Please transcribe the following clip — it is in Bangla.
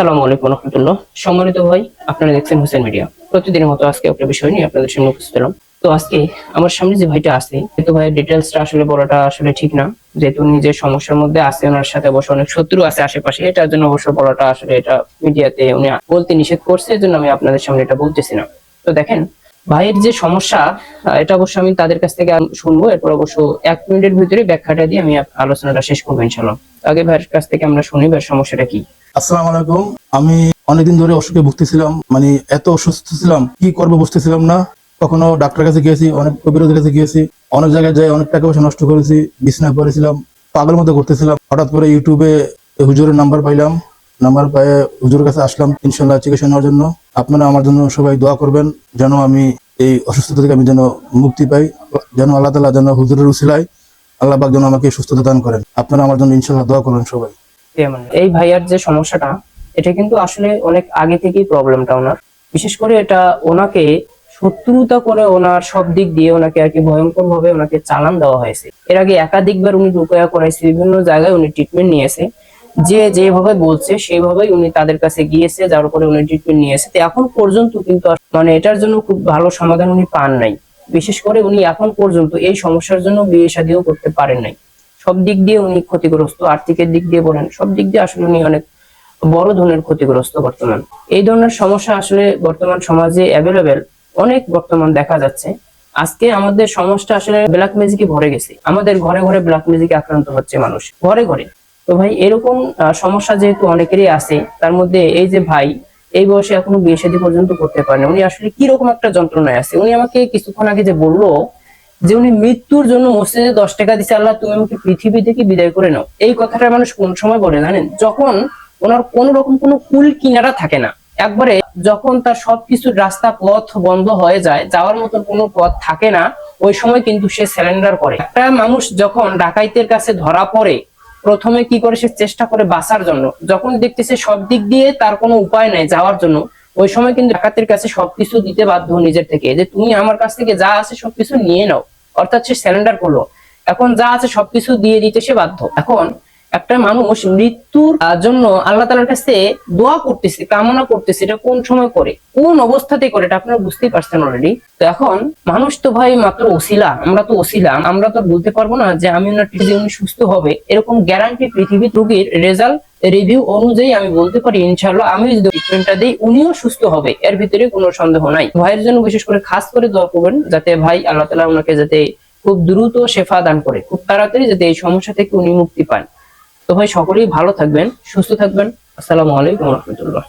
আসসালামু আলাইকুম রহমতুল্লাহ। সম্মানিত ভাই, আপনারা দেখছেন হোসেন মিডিয়া। প্রতিদিনের মতো আজকে একটা বিষয় নিয়ে আপনাদের সামনে উপস্থিত তো আজকে আমার সামনে যে ভাইটা আছে কিন্তু ভাইয়ের ডিটেলসটা আসলে বলাটা আসলে ঠিক না, যেহেতু নিজের সমস্যার মধ্যে আছে, ওনার সাথে অবশ্য অনেক শত্রু আছে আশেপাশে, এটার জন্য অবশ্য বলাটা আসলে এটা মিডিয়াতে উনি বলতে নিষেধ করছে জন্য আমি আপনাদের সামনে এটা বলতেছি না। তো দেখেন ভাইয়ের যে সমস্যা এটা অবশ্য আমি তাদের কাছ থেকে শুনব। এরপর অবশ্য এক মিনিটের ভিতরে ব্যাখ্যাটা দিয়ে আমি আলোচনাটা শেষ করব ইনশাল্লাহ আগে ভাইয়ের কাছ থেকে আমরা শুনি ভাইয়ের সমস্যাটা কি। আসসালামু আলাইকুম। আমি অনেকদিন ধরে অসুখে ভুগতেছিলাম মানে এত অসুস্থ ছিলাম, কি করব বুঝতেছিলাম না। কখনো ডাক্তার কাছে গিয়েছি, অনেক কবিরাজের কাছে গিয়েছি, অনেক জায়গায় যাই, অনেক টাকা পয়সা নষ্ট করেছি, বিছনা করেছিলাম পাগল মতো করতেছিলাম। হঠাৎ করে ইউটিউবে হুজুরের নাম্বার পাইলাম, নাম্বার পেয়ে হুজুরের কাছে আসলাম ইনশাল্লাহ চিকিৎসা নেওয়ার জন্য। আপনারা আমার জন্য সবাই দোয়া করবেন, যেন আমি এই অসুস্থতা থেকে আমি যেন মুক্তি পাই, যেন আল্লাহ তালা যেন হুজুরের উসিলায় আল্লাহ যেন আমাকে সুস্থতা দান করেন। আপনারা আমার জন্য ইনশাল্লাহ দোয়া করবেন সবাই। এই ভাইয়ার যে সমস্যাটা, এটা কিন্তু আসলে অনেক আগে থেকেই প্রবলেমটা ওনার। বিশেষ করে এটা ওনাকে শত্রুতা করে ওনার সব দিক দিয়ে ওনাকে আর কি ভয়ঙ্কর ভাবে ওনাকে চালান দেওয়া হয়েছে। এর আগে একাধিকবার উনি রুকয়া করাইছে, বিভিন্ন জায়গায় উনি ট্রিটমেন্ট নিয়েছে। যে যেভাবে বলছে, সেইভাবেই উনি তাদের কাছে গিয়েছে, যার উপরে উনি ট্রিটমেন্ট নিয়েছে তো এখন পর্যন্ত কিন্তু মানে এটার জন্য খুব ভালো সমাধান উনি পান নাই। বিশেষ করে উনি এখন পর্যন্ত এই সমস্যার জন্য বিয়ে শাদিও করতে পারেন নাই। সব দিক দিয়ে উনি ক্ষতিগ্রস্ত, আর্থিকের দিক দিয়ে বলেন, সব দিক দিয়ে আসলে উনি অনেক বড় ধরনের ক্ষতিগ্রস্ত বর্তমান। এই ধরনের সমস্যা আসলে বর্তমান সমাজে অ্যাভেলেবেল অনেক বর্তমান দেখা যাচ্ছে। আজকে আমাদের সমাজটা আসলে ব্ল্যাক ম্যাজিকে ভরে গেছে। আমাদের ঘরে ঘরে ব্ল্যাক ম্যাজিকে আক্রান্ত হচ্ছে মানুষ, ঘরে ঘরে। তো ভাই, এরকম সমস্যা যেহেতু অনেকেরই আছে, তার মধ্যে এই যে ভাই, এই বয়সে এখনও বিয়ে শাদী পর্যন্ত করতে পারেন। উনি আসলে কি রকম একটা যন্ত্রণায় আছে? উনি আমাকে কিছুক্ষণ আগে যে বলল যে উনি মৃত্যুর জন্য মসজিদে দশ টাকা দিচ্ছে আল্লাহ, তুমি আমাকে পৃথিবী থেকে বিদায় করে নাও। এই কথাটা মানুষ কোন সময় বলে জানেন? যখন ওনার কোন রকম কোনো কুল কিনারা থাকে না, একবারে যখন তার সবকিছুর রাস্তা, পথ বন্ধ হয়ে যায়, যাওয়ার মতন কোনো পথ থাকে না, ওই সময় কিন্তু সে স্যালেন্ডার করে। একটা মানুষ যখন ডাকাইতের কাছে ধরা পড়ে প্রথমে কি করে সে চেষ্টা করে বাঁচার জন্য? যখন দেখতেছে সব দিক দিয়ে তার কোনো উপায় নাই যাওয়ার জন্য, ওই সময় কিন্তু ডাকাতের কাছে সবকিছু দিতে বাধ্য নিজের থেকে যে, তুমি আমার কাছ থেকে যা আছে সবকিছু নিয়ে নাও। অর্থাৎ সে স্যালেন্ডার করল। এখন যা আছে সবকিছু দিয়ে দিতে সে বাধ্য। এখন একটা মানুষ মৃত্যুর জন্য আল্লাহ তালার কাছে দোয়া করতেছে, কামনা করতেছে, এটা কোন সময় করে? কোন অবস্থাতে করে এটা আপনারা বুঝতেই পারছেন অলরেডি তো এখন মানুষ তো ভাই মাত্র ওসিলা, আমরা তো ওসিলা, আমরা তো বলতে পারব না যে আমি ওনার উনি সুস্থ হবে, এরকম গ্যারান্টি পৃথিবীর রোগীর রেজাল্ট রিভিউ অনুযায়ী আমি বলতে পারি ইনশাল্লাহ আমি যদি ট্রিটমেন্টটা দিই, উনিও সুস্থ হবে, এর ভিতরে কোনো সন্দেহ নাই। ভাইয়ের জন্য বিশেষ করে খাস করে দোয়া করবেন, যাতে ভাই আল্লাহ তালা ওনাকে যাতে খুব দ্রুত শেফা দান করে, খুব তাড়াতাড়ি যাতে এই সমস্যা থেকে উনি মুক্তি পান। তো ভাই সকলেই ভালো থাকবেন সুস্থ থাকবেন। আসসালামু আলাইকুম রহমতুল্লাহ।